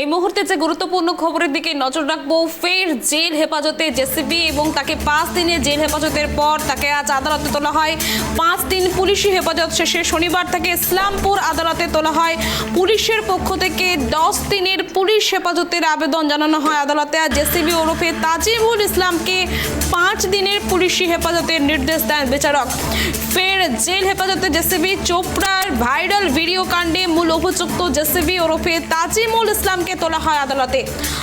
এই মুহূর্তে যে গুরুত্বপূর্ণ খবরের দিকে নজর রাখব, ফের জেল হেফাজতে জেসিবি এবং তাকে পাঁচ দিনের জেল হেফাজতের পর তাকে আজ আদালতে তোলা হয়। পাঁচ দিন পুলিশি হেফাজত শেষে শনিবার তাকে ইসলামপুর আদালতে তোলা হয়। পুলিশের পক্ষ থেকে দশ দিনের পুলিশ হেফাজতের আবেদন জানানো হয় আদালতে। আর জেসিবি ওরফে তাজিমুল ইসলামকে পাঁচ দিনের পুলিশি হেফাজতের নির্দেশ দেন বিচারক। ফের জেল হেফাজতে জেসিবি চোপড়ার ভাইরাল ভিডিও কাণ্ডে মূল অভিযুক্ত জেসিবি ওরফে তাজিমুল ইসলামকে তোলা হয় আদালতে।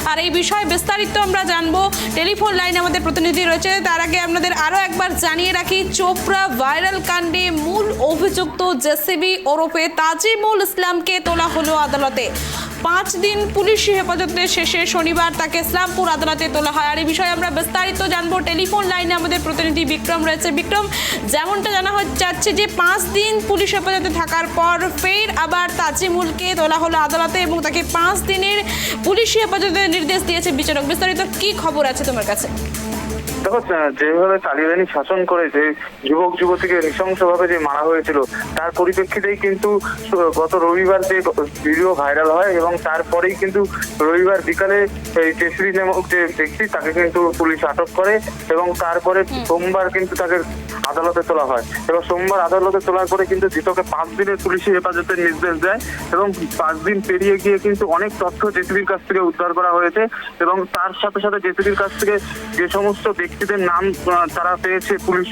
আর এই বিষয়ে বিস্তারিত আমরা জানব। টেলিফোন লাইনে আমাদের প্রতিনিধি রয়েছে। তার আগে আপনাদের আরও একবার জানিয়ে রাখি, চোপড়া ভাইরাল কাণ্ডে মূল অভিযুক্ত জেসিবি ওরফে তাজিমুল ইসলামকে তোলা হলো আদালতে। পাঁচ দিন পুলিশি হেফাজতে শেষে শনিবার তাকে ইসলামপুর আদালতে তোলা হয়। আর এই বিষয়ে আমরা বিস্তারিত জানব। টেলিফোন লাইনে আমাদের প্রতিনিধি বিক্রম রয়েছে। বিক্রম, যেমনটা জানা যাচ্ছে যে পাঁচ দিন পুলিশ হেফাজতে থাকার পর ফের আবার তাজিমুলকে তোলা হলো আদালতে এবং তাকে পাঁচ দিনের পুলিশি হেফাজতের নির্দেশ দিয়েছে বিচারক। বিস্তারিত কি খবর আছে তোমার কাছে? দেখো যেভাবে তালিবানি শাসন করে যে যুবক যুবতীকে নৃশংসভাবে যে মারা হয়েছিল তার পরিপ্রেক্ষিতেই কিন্তু গত রবিবার যে ভিডিও ভাইরাল হয় এবং তারপরেই কিন্তু রবিবার বিকালে এই জেসরি নামক যে ব্যক্তি তাকে কিন্তু পুলিশ আটক করে এবং তারপরে সোমবার কিন্তু তাকে আদালতে তোলা হয়। এবং সোমবার আদালতে তোলার পরে কিন্তু জিতকে পাঁচ দিনের পুলিশি হেফাজতের নির্দেশ দেয় এবং পাঁচ দিন পেরিয়ে গিয়ে কিন্তু অনেক তথ্য জেসিবির কাছ থেকে উদ্ধার করা হয়েছে এবং তার সাথে সাথে জেসিবির কাছ থেকে যে সমস্ত ব্যক্তিদের নাম তারা পেয়েছে পুলিশ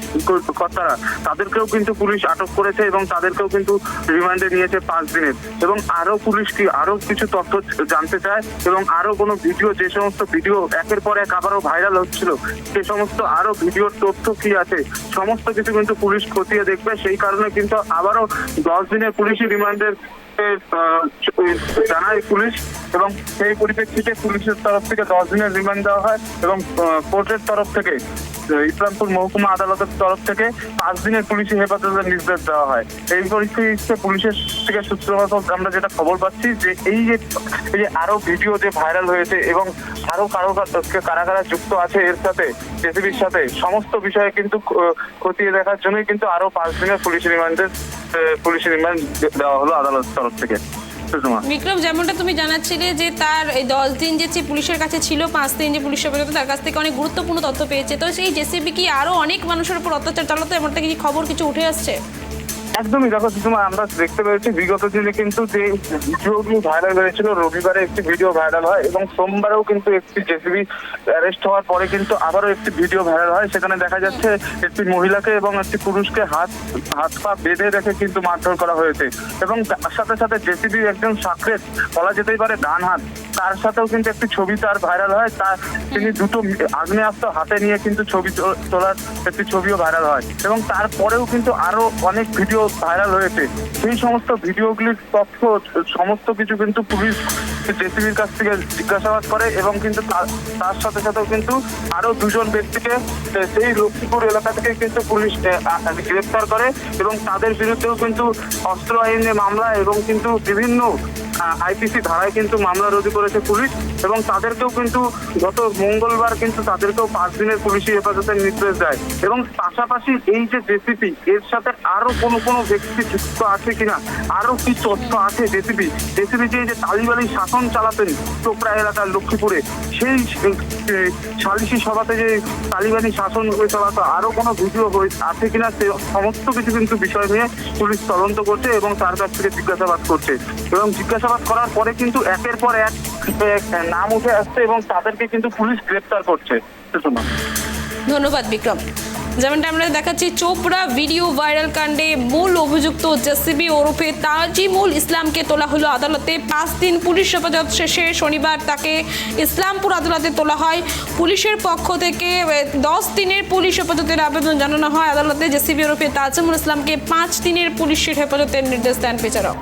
কর্তারা। তাদেরকেও কিন্তু পুলিশ আটক করেছে এবং তাদেরকেও কিন্তু রিমান্ডে নিয়েছে পাঁচ দিনের। এবং আরও পুলিশ কি আরও কিছু তথ্য জানতে চায় এবং আরও কোনো ভিডিও, যে সমস্ত ভিডিও একের পর এক আবারও ভাইরাল হচ্ছিল, সে সমস্ত আরও ভিডিওর তথ্য কি আছে, সমস্ত কিছু কিন্তু পুলিশ খতিয়ে দেখবে। সেই কারণে কিন্তু আবারও দশ দিনের পুলিশি রিমান্ডের জানায় পুলিশ এবং সেই পরিপ্রেক্ষিতে পুলিশের তরফ থেকে দশ দিনের রিমান্ড দেওয়া হয় এবং কোর্টের তরফ থেকে ইসলামপুর মহকুমা আদালতের তরফ থেকে পাঁচ দিনের পুলিশি হেফাজতের নির্দেশ দেওয়া হয়। এই পরিস্থিতিতে পুলিশের থেকে সূত্রপাত আমরা যেটা খবর পাচ্ছি যে এই যে এই যে আরও ভিডিও যে ভাইরাল হয়েছে এবং আরও কারও কারা কারা যুক্ত আছে এর সাথে জেসিবির সাথে, সমস্ত বিষয়ে কিন্তু খতিয়ে দেখার জন্যই কিন্তু আরও পাঁচ দিনের পুলিশ রিমান্ডের পুলিশ রিমান্ড দেওয়া হলো আদালতের তরফ থেকে। বিক্রম, যেমনটা তুমি জানাচ্ছিলে যে তার এই দশ দিন যে পুলিশের কাছে ছিল, পাঁচ দিন যে পুলিশ পর্যন্ত তার কাছ থেকে অনেক গুরুত্বপূর্ণ তথ্য পেয়েছে। তো সেই জেসিবি কি আরও অনেক মানুষের উপর অত্যাচার চালাতো, এমনটা কি খবর কিছু উঠে আসছে? একদমই দেখো সুষমা আমরা দেখতে পেয়েছি বিগত দিনে কিন্তু যে ভিডিওগুলো ভাইরাল হয়েছিল, রবিবারে একটি ভিডিও ভাইরাল হয় এবং সোমবারেও কিন্তু একটি জেসিবি অ্যারেস্ট হওয়ার পরে কিন্তু আবারও একটি ভিডিও ভাইরাল হয়। সেখানে দেখা যাচ্ছে একটি মহিলাকে এবং একটি পুরুষকে হাত হাত পা বেঁধে রেখে কিন্তু মারধর করা হয়েছে। এবং তার সাথে সাথে জেসিবি একজন সাকরেত বলা যেতেই পারে ডান হাত তার সাথেও কিন্তু একটি ছবি তার ভাইরাল হয়। তার তিনি দুটো আগ্নেয়াস্ত্র হাতে নিয়ে কিন্তু ছবি তোলার একটি ছবিও ভাইরাল হয়। এবং তারপরেও কিন্তু আরও অনেক ভিডিও ভাইরাল হয়েছে। সেই সমস্ত ভিডিওগুলির তথ্য, সমস্ত কিছু কিন্তু পুলিশ জেসিবির কাছ থেকে জিজ্ঞাসাবাদ করে এবং কিন্তু তার সাথে সাথেও কিন্তু আরও দুজন ব্যক্তিকে সেই লক্ষ্মীপুর এলাকা থেকে কিন্তু পুলিশ গ্রেপ্তার করে এবং তাদের বিরুদ্ধেও কিন্তু অস্ত্র আইনে মামলা এবং কিন্তু বিভিন্ন আইপিসি ধারায় কিন্তু মামলা রুজু করেছে পুলিশ এবং তাদেরকেও কিন্তু গত মঙ্গলবার কিন্তু তাদেরকেও পাঁচ দিনের পুলিশি হেফাজতের নির্দেশ দেয়। এবং পাশাপাশি এই যে জেসিপি এর সাথে আরও কোনো কোনো ব্যক্তি যুক্ত আছে কিনা আরও কি তথ্য আছে জেসিপি জেসিপি যে যে তালিবানি শাসন চালাতেন চোপড়া এলাকার লক্ষ্মীপুরে, সেই সালিশি সভাতে যে তালিবানি শাসন হয়ে চালাতো আরও কোনো ভিডিও আছে কিনা, সে সমস্ত কিছু কিন্তু বিষয় নিয়ে পুলিশ তদন্ত করছে এবং তার কাছ থেকে জিজ্ঞাসাবাদ করছে। এবং জিজ্ঞাসাবাদ করার পরে কিন্তু একের পর এক নাম উঠে আসছে এবং তাদেরকে কিন্তু পুলিশ গ্রেপ্তার করছে। ধন্যবাদ, বিক্রম। যেমনটা আমরা দেখাচ্ছি, চোপড়া ভিডিও ভাইরাল কাণ্ডে মূল অভিযুক্ত জেসিবি ওরফে তাজিমুল ইসলামকে তোলা হলো আদালতে। পাঁচ দিন পুলিশ হেফাজত শেষে শনিবার তাকে ইসলামপুর আদালতে তোলা হয়। পুলিশের পক্ষ থেকে দশ দিনের পুলিশ হেফাজতের আবেদন জানানো হয় আদালতে। জেসিবি ওরফে তাজিমুল ইসলামকে পাঁচ দিনের পুলিশের হেফাজতের নির্দেশ দেন বিচারক।